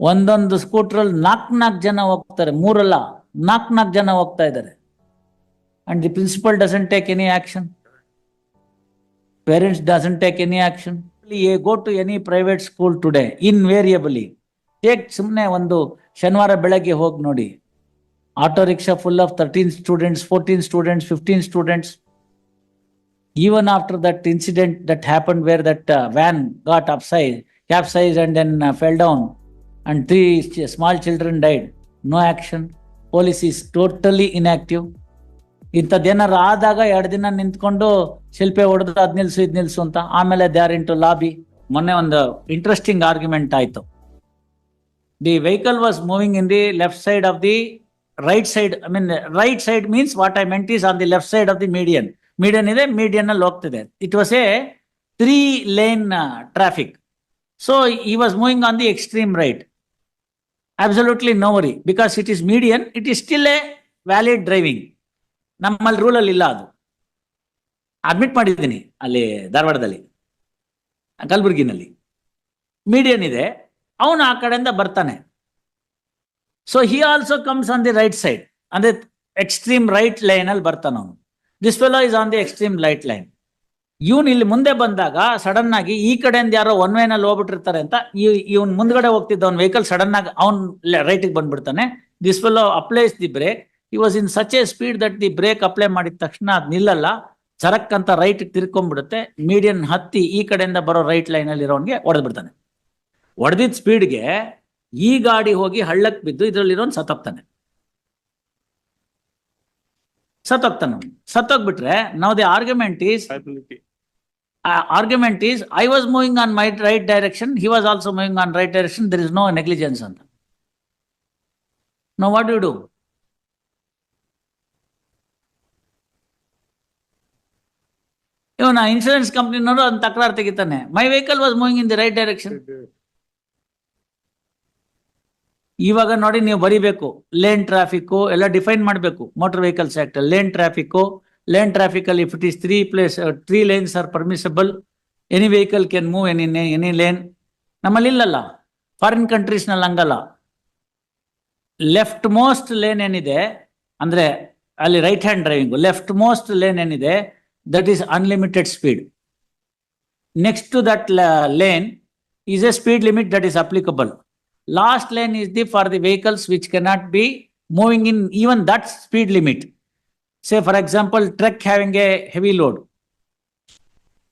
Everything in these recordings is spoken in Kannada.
ಒಂದೊಂದು ಸ್ಕೂಟ್ರಲ್ಲಿ ನಾಲ್ಕು ನಾಲ್ಕು ಜನ ಹೋಗ್ತಾರೆ, ಮೂರಲ್ಲ, ನಾಲ್ಕು ನಾಲ್ಕು ಜನ ಹೋಗ್ತಾ ಇದ್ದಾರೆ. And the principal doesn't take any action parents doesn't take any action go to any private school today invariably take ಸುಮ್ಮನೆ ಒಂದು ಶನಿವಾರ ಬೆಳಗ್ಗೆ ಹೋಗಿ ನೋಡಿ. Auto rickshaw full of thirteen students fourteen students fifteen students even after that incident that happen where that van got up size capsize and then fell down. And three small children died. No action. Police is totally inactive. ಇಂಥದ್ದೇನಾರು ಆದಾಗ ಎರಡು ದಿನ ನಿಂತ್ಕೊಂಡು ಶಿಲ್ಪೆ ಹೊಡೆದು ಅದ್ ನಿಲ್ಸು, ಇದ್ ನಿಲ್ಸು ಅಂತ. ಆಮೇಲೆ ದೇ ಆರ್ ಇಂಟು ಲಾಬಿ ಮೊನ್ನೆ ಒಂದು ಇಂಟ್ರೆಸ್ಟಿಂಗ್ ಆರ್ಗ್ಯುಮೆಂಟ್ ಆಯ್ತು. The vehicle was moving in the left side of the right side I mean right side means what I meant is on the left side of the median median ಇದೆ ಮೀಡಿಯನ್ ಅಲ್ಲಿ ಹೋಗ್ತಿದೆ. It was a three lane traffic so he was moving on the extreme right absolutely no worry because it is median it is still a valid driving ನಮ್ಮಲ್ಲಿ ರೂಲಲ್ಲಿ ಇಲ್ಲ ಅದು. ಅಡ್ಮಿಟ್ ಮಾಡಿದ್ದೀನಿ ಅಲ್ಲಿ ಧಾರವಾಡದಲ್ಲಿ, ಕಲಬುರ್ಗಿನಲ್ಲಿ. ಮೀಡಿಯನ್ ಇದೆ. ಅವನು ಆ ಕಡೆಯಿಂದ ಬರ್ತಾನೆ. So he also comes on the right side ಅಂದ್ರೆ ಎಕ್ಸ್ಟ್ರೀಮ್ ರೈಟ್ ಲೈನ್ ಅಲ್ಲಿ ಬರ್ತಾನೆ ಅವನು. This fellow is on the extreme right line ಇವನ್ ಇಲ್ಲಿ ಮುಂದೆ ಬಂದಾಗ ಸಡನ್ ಆಗಿ ಈ ಕಡೆಯಿಂದ ಯಾರೋ ಒನ್ ವೇನಲ್ಲಿ ಹೋಗ್ಬಿಟ್ಟಿರ್ತಾರೆ ಅಂತ ಇವನ್ ಮುಂದ್ಗಡೆ ಹೋಗ್ತಿದ್ದ ಅವ್ನ ವೆಹಿಕಲ್ ಸಡನ್ ಆಗಿ ಅವ್ನ್ ರೈಟಿಗೆ ಬಂದ್ಬಿಡ್ತಾನೆ. This fellow applies the brake he was in such a speed that the brake apply ಮಾಡಿದ ತಕ್ಷಣ ಅದ್ ನಿಲ್ಲಲ್ಲ. ಚರಕ್ ಅಂತ ರೈಟ್ ತಿರ್ಕೊಂಡ್ಬಿಡುತ್ತೆ. ಮೀಡಿಯನ್ ಹತ್ತಿ ಈ ಕಡೆಯಿಂದ ಬರೋ ರೈಟ್ ಲೈನ್ ಅಲ್ಲಿ ಇರೋನ್ಗೆ ಹೊಡೆದ್ಬಿಡ್ತಾನೆ ಹೊಡೆದಿದ್ದ ಸ್ಪೀಡ್ಗೆ ಈ ಗಾಡಿ ಹೋಗಿ ಹಳ್ಳಕ್ ಬಿದ್ದು ಇದ್ರಲ್ಲಿರೋನ್ ಸತ್ತೋಗ್ತಾನೆ. ಸತ್ತೋಗ್ತಾನ ಸತ್ತೋಗ್ಬಿಟ್ರೆ ನಾವು the argument is liability. Argument is I was moving on my right direction he was also moving on right direction there is no negligence ಅಂತ ನೋ ವಾಟ್ ಯು ಡೂ ಇವನ ಇನ್ಶೂರೆನ್ಸ್ ಕಂಪ್ನಿನವರು ಅದನ್ನ ತಕರಾರು ತೆಗಿತಾನೆ. My vehicle was moving in the right direction ಇವಾಗ ನೋಡಿ, ನೀವು ಬರಿಬೇಕು. ಲೇನ್ ಟ್ರಾಫಿಕ್ ಎಲ್ಲ ಡಿಫೈನ್ ಮಾಡಬೇಕು. Motor vehicles act lane traffic lane if it if three place, three place three are are any any vehicle move move any any lane ನಮ್ಮಲ್ಲಿ ಇಲ್ಲಲ್ಲ. ಫಾರಿನ್ ಕಂಟ್ರೀಸ್ನಲ್ಲಿ ಹಂಗಲ್ಲ. ಲೆಫ್ಟ್ ಮೋಸ್ಟ್ ಲೇನ್ ಏನಿದೆ ಅಂದ್ರೆ ಅಲ್ಲಿ right hand driving left most lane ಏನಿದೆ that is unlimited speed next to that lane is a speed limit that is applicable last lane is the for the vehicles which cannot be moving in even that speed limit. Say for example truck having a heavy load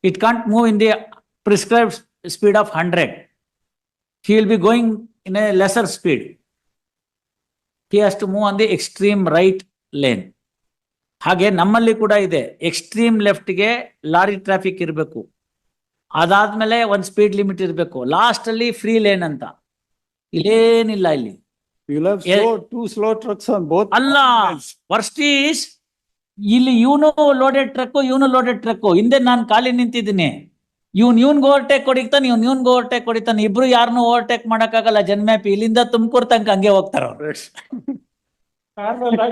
it can't move in the prescribed speed of 100 he will be going in a lesser speed he has to move on the extreme right lane ಹಾಗೆ ನಮ್ಮಲ್ಲಿ ಕೂಡ ಇದೆ ಎಕ್ಸ್ಟ್ರೀಮ್ ಲೆಫ್ಟ್ಗೆ ಲಾರಿ ಟ್ರಾಫಿಕ್ ಇರಬೇಕು ಅದಾದ್ಮೇಲೆ ಒಂದು ಸ್ಪೀಡ್ ಲಿಮಿಟ್ ಇರಬೇಕು ಲಾಸ್ಟ್ ಅಲ್ಲಿ ಫ್ರೀ ಲೇನ್ ಅಂತ ಇಲ್ಲೇನಿಲ್ಲ ಇಲ್ಲಿ You'll have Yeah. slow, two slow trucks on both. ಅಲ್ಲ ವರ್ಸ್ಟ್ ಈಸ್ ಇಲ್ಲಿ ಇವನು ಲೋಡೆಡ್ ಟ್ರಕ್ ಇವನು ಲೋಡೆಡ್ ಟ್ರಕ್ ಹಿಂದೆ ನಾನು ಖಾಲಿ ನಿಂತಿದ್ದೀನಿ. ಇವ್ನ್ ಇವ್ನ್ಗೆ ಓವರ್ಟೇಕ್ ಹೊಡಿತಾನೆ ಇವ್ನ್ ಇವ್ನ್ಗೆ ಓವರ್ಟೇಕ್ ಹೊಡಿತಾನೆ. ಇಬ್ರು ಯಾರನ್ನು ಓವರ್ಟೇಕ್ ಮಾಡಕ್ಕಾಗಲ್ಲ. ಜನ್ಮ್ಯಾಪಿ ಇಲ್ಲಿಂದ ತುಮಕೂರು ತನಕ ಹಂಗೆ ಹೋಗ್ತಾರ ಅವ್ರು.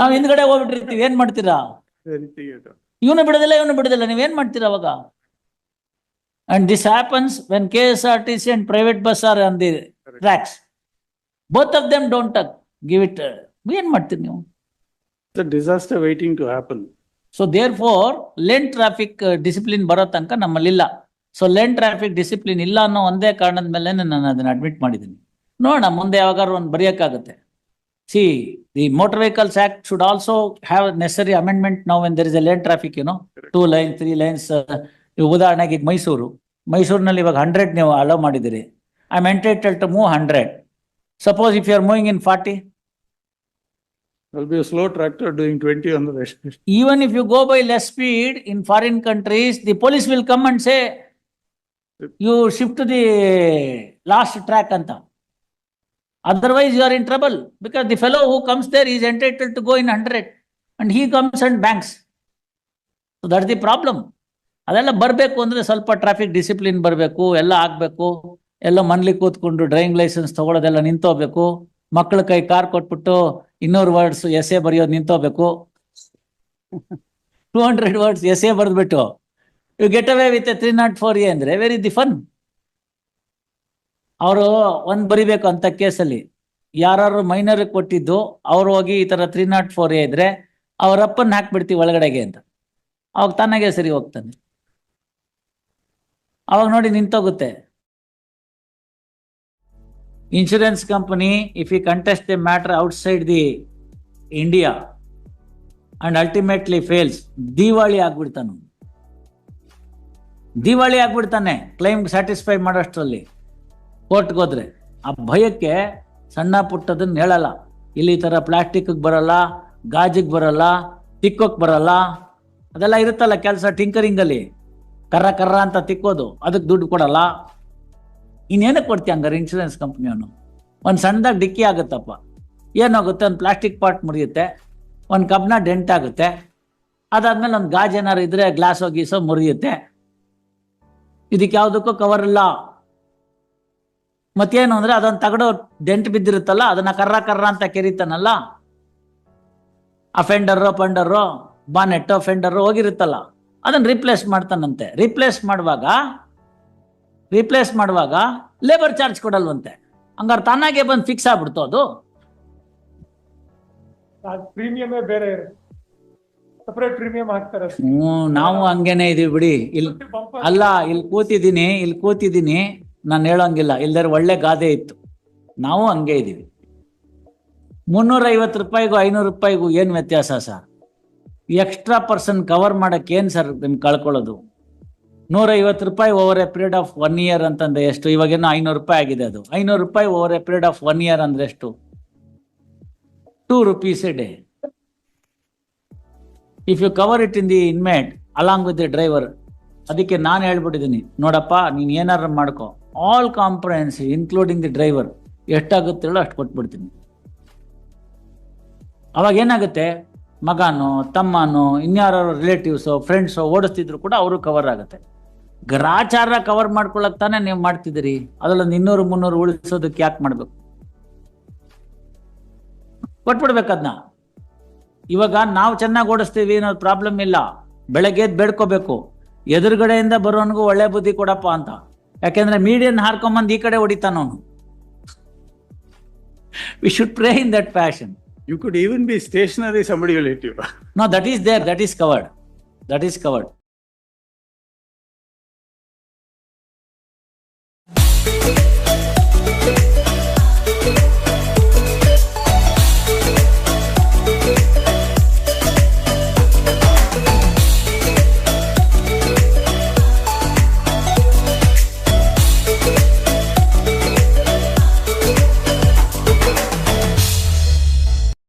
ನಾವ್ ಹಿಂದ್ಗಡೆ ಹೋಗ್ಬಿಟ್ಟಿರ್ತೀವಿ. ಏನ್ ಮಾಡ್ತೀರಾ? ಇವನು ಬಿಡದಿಲ್ಲ ಇವನು ಬಿಡೋದಿಲ್ಲ. ನೀವ್ ಏನ್ ನೀವೇನ್ ಮಾಡ್ತೀರಾ ಅವಾಗ? And this happens when K S R T C and private bus are on the tracks both of them don't give it ಏನ್ ಮಾಡ್ತೀರಿ ನೀವು? A disaster waiting to happen. So there four lane traffic discipline ಬರೋ ತನಕ ನಮ್ಮಲ್ಲಿಲ್ಲ. ಸೊ ಲೇನ್ ಟ್ರಾಫಿಕ್ ಡಿಸಿಪ್ಲಿನ್ ಇಲ್ಲ ಅನ್ನೋ ಒಂದೇ ಕಾರಣದ ಮೇಲೆ ನಾನು ಅದನ್ನ ಅಡ್ಮಿಟ್ ಮಾಡಿದ್ದೀನಿ. ನೋಡೋಣ ಮುಂದೆ ಯಾವಾಗಾದ್ರು ಒಂದು ಬರೆಯೋಕ್ಕಾಗುತ್ತೆ. See the motor vehicles act should also have necessary amendment ನಾವು when there is a lane traffic ಏನೋ ಟೂ ಲೈನ್ ತ್ರೀ ಲೈನ್ಸ್ ಉದಾಹರಣೆಗೆ ಈಗ ಮೈಸೂರು. ಮೈಸೂರಿನಲ್ಲಿ ಇವಾಗ ಹಂಡ್ರೆಡ್ ನೀವು ಅಲೋ ಮಾಡಿದಿರಿ I am entitle to move hundred suppose if you are moving in forty There'll be a slow tractor doing twenty on the rest. even if you go by less speed in foreign countries, the police will come and say, you shift to the last track anta. Otherwise, you are in trouble because the fellow who comes there is entitled to go in hundred and he comes and banks. So that's the problem. ಅದೆಲ್ಲ ಬರಬೇಕು ಅಂದರೆ ಸ್ವಲ್ಪ ಟ್ರಾಫಿಕ್ ಡಿಸಿಪ್ಲಿನ್ ಬರಬೇಕು ಎಲ್ಲ ಆಗಬೇಕು ಎಲ್ಲ ಮನ್ಲಿ ಕೂತ್ಕೊಂಡು ಡ್ರೈವಿಂಗ್ ಲೈಸೆನ್ಸ್ ತಗೊಳ್ಳೋದೆಲ್ಲ ನಿಂತೋಗ್ಬೇಕು ಮಕ್ಕಳ ಕೈ ಕಾರ್ ಕೊಟ್ಬಿಟ್ಟು ಇನ್ನೂರು ವರ್ಡ್ಸ್ ಎಸ್ ಬರೆಯೋದು ನಿಂತೋಗ್ಬೇಕು. Two hundred words essay ಬರೆದ್ಬಿಟ್ಟು you get away with three not four a ಅಂದ್ರೆ ವೆರಿ ದಿ ಫನ್ ಅವರು ಒಂದು ಬರಿಬೇಕು ಅಂತ ಕೇಸಲ್ಲಿ. ಯಾರು ಮೈನರ್ ಕೊಟ್ಟಿದ್ದು, ಅವ್ರು ಹೋಗಿ ಈ ತರ ತ್ರೀ ನಾಟ್ ಫೋರ್ ಎ ಇದ್ರೆ, ಅವ್ರ ಅಪ್ಪನ್ನ ಹಾಕ್ಬಿಡ್ತೀವಿ ಒಳಗಡೆಗೆ ಅಂತ. ಅವಾಗ ತನ್ನಗೆ ಸರಿ ಹೋಗ್ತಾನೆ. ಅವಾಗ ನೋಡಿ ನಿಂತೋಗುತ್ತೆ. Insurance company if you contest the matter outside the India and ultimately fails ದಿವಾಳಿ ಆಗ್ಬಿಡ್ತಾನು. ದಿವಾಳಿ ಆಗ್ಬಿಡ್ತಾನೆ ಕ್ಲೈಮ್ ಸ್ಯಾಟಿಸ್ಫೈ ಮಾಡೋಷ್ಟರಲ್ಲಿ. ಕೋರ್ಟ್ಗೆ ಹೋದ್ರೆ. ಆ ಭಯಕ್ಕೆ ಸಣ್ಣ ಪುಟ್ಟದನ್ನ ಹೇಳಲ್ಲ. ಇಲ್ಲಿ ಈ ಥರ ಪ್ಲಾಸ್ಟಿಕ್ಗೆ ಬರಲ್ಲ, ಗಾಜಿಗೆ ಬರಲ್ಲ, ತಿಕ್ಕೋಕ್ ಬರಲ್ಲ. ಅದೆಲ್ಲ ಇರುತ್ತಲ್ಲ ಕೆಲಸ ಟಿಂಕರಿಂಗಲ್ಲಿ ಕರ್ರ ಕರ್ರ ಅಂತ ತಿಕ್ಕೋದು. ಅದಕ್ಕೆ ದುಡ್ಡು ಕೊಡಲ್ಲ. ಇನ್ನೇನಕ್ಕೆ ಕೊಡ್ತೀಯ ಹಂಗಾರೆ ಇನ್ಶೂರೆನ್ಸ್ ಕಂಪ್ನಿಯವನು ಒಂದು ಸಣ್ಣದಾಗ ಡಿಕ್ಕಿ ಆಗುತ್ತಪ್ಪ. ಏನಾಗುತ್ತೆ? ಒಂದು ಪ್ಲಾಸ್ಟಿಕ್ ಪಾಟ್ ಮುರಿಯುತ್ತೆ. ಒಂದು ಕಬ್ನ ಡೆಂಟ್ ಆಗುತ್ತೆ. ಅದಾದ್ಮೇಲೆ ಒಂದು ಗಾಜ್ ಏನಾರು ಇದ್ರೆ ಗ್ಲಾಸ್ ಗೀಸೋ ಮುರಿಯುತ್ತೆ. ಇದಕ್ಕೆ ಯಾವುದಕ್ಕೂ ಕವರ್ ಇಲ್ಲ. ಮತ್ತೇನು ಅಂದ್ರೆ ಅದೊಂದು ತಗಡು ಡೆಂಟ್ ಬಿದ್ದಿರುತ್ತಲ್ಲ, ಅದನ್ನ ಕರ್ರ ಕರ್ರ ಅಂತ ಕೆರಿತಾನಲ್ಲ? ಆ ಫೆಂಡರು ಪಂಡರು ಬಾನೆಟ್ಟು ಫೆಂಡರು ಹೋಗಿರುತ್ತಲ್ಲ. ಅದನ್ನ ರಿಪ್ಲೇಸ್ ಮಾಡ್ತಾನಂತೆ. ರಿಪ್ಲೇಸ್ ಮಾಡುವಾಗ ರಿಪ್ಲೇಸ್ ಮಾಡುವಾಗ ಲೇಬರ್ ಚಾರ್ಜ್ ಕೊಡಲ್ವಂತೆ. ಹಂಗಾರೆ ತಾನಾಗೆ ಬಂದು ಫಿಕ್ಸ್ ಆಗ್ಬಿಡ್ತು ಅದು. ಪ್ರೀಮಿಯಮೇ ಬೇರೆ ಸಪರೇಟ್ ಪ್ರೀಮಿಯಂ ಹಾಕ್ತಾರೆ ಹ್ಞೂ ನಾವು ಹಂಗೇನೆ ಇದೀವಿ ಬಿಡಿ. ಇಲ್ಲಿ ಅಲ್ಲ ಇಲ್ಲಿ ಕೂತಿದ್ದೀನಿ ಇಲ್ಲಿ ಕೂತಿದ್ದೀನಿ. ನಾನು ಹೇಳೋಂಗಿಲ್ಲ. ಇಲ್ದರೆ ಒಳ್ಳೆ ಗಾದೆ ಇತ್ತು. ನಾವು ಹಂಗೆ ಇದೀವಿ. ಮುನ್ನೂರ ಐವತ್ತು ರೂಪಾಯಿಗೂ ಐನೂರು ರೂಪಾಯಿಗೂ ಏನು ವ್ಯತ್ಯಾಸ ಸರ್? ಎಕ್ಸ್ಟ್ರಾ ಪರ್ಸನ್ ಕವರ್ ಮಾಡಕ್ಕೆ ಏನು ಸರ್ ನಿಮ್ಗೆ ಕಳ್ಕೊಳ್ಳೋದು? ನೂರ ಐವತ್ತು ರೂಪಾಯಿ over a period of one year ಅಂತಂದ್ರೆ ಎಷ್ಟು? ಇವಾಗೇನು ಐನೂರು ರೂಪಾಯಿ ಆಗಿದೆ ಅದು. ಐನೂರು ರೂಪಾಯಿ over a period of one year ಅಂದ್ರೆ ಎಷ್ಟು? Two rupees a day if you cover it in the inmate along with the driver ಅದಕ್ಕೆ ನಾನು ಹೇಳ್ಬಿಟ್ಟಿದ್ದೀನಿ. ನೋಡಪ್ಪ, ನೀನು ಏನಾರು ಮಾಡ್ಕೋ. All comprehensive including the driver ಎಷ್ಟಾಗುತ್ತೆ ಹೇಳೋ ಅಷ್ಟು ಕೊಟ್ಬಿಡ್ತೀನಿ. ಅವಾಗ ಏನಾಗುತ್ತೆ? ಮಗನೋ, ತಮ್ಮನೋ ಇನ್ಯಾರೋ ರಿಲೇಟಿವ್ಸೋ ಫ್ರೆಂಡ್ಸೋ ಓಡಿಸ್ತಿದ್ರು ಕೂಡ ಅವರು ಕವರ್ ಆಗುತ್ತೆ. ಗ್ರಾಚಾರ ಕವರ್ ಮಾಡ್ಕೊಳಕ್ ತಾನೇ ನೀವು ಮಾಡ್ತಿದ್ದೀರಿ? ಅದ್ರಲ್ಲೊಂದು ಇನ್ನೂರು ಮುನ್ನೂರು ಉಳಿಸೋದಕ್ಕೆ ಯಾಕೆ ಮಾಡ್ಬೇಕು? ಕೊಟ್ಬಿಡ್ಬೇಕು ಅದನ್ನ ಇವಾಗ ನಾವು ಚೆನ್ನಾಗಿ ಓಡಿಸ್ತೀವಿ ಅನ್ನೋದು ಪ್ರಾಬ್ಲಮ್ ಇಲ್ಲ. ಬೆಳಗ್ಗೆ ಎದ್ದು ಬೇಡ್ಕೋಬೇಕು. ಎದುರುಗಡೆಯಿಂದ ಬರೋನ್ಗೂ ಒಳ್ಳೆ ಬುದ್ಧಿ ಕೊಡಪ್ಪ ಅಂತ. ಯಾಕೆಂದ್ರೆ ಮೀಡಿಯನ್ ಹಾರ್ಕೊಂಬಂದು ಈ ಕಡೆ ಹೊಡಿತಾನವನು we should pray in that fashion You could even be stationary, somebody will hit you. No that is there that is covered that is covered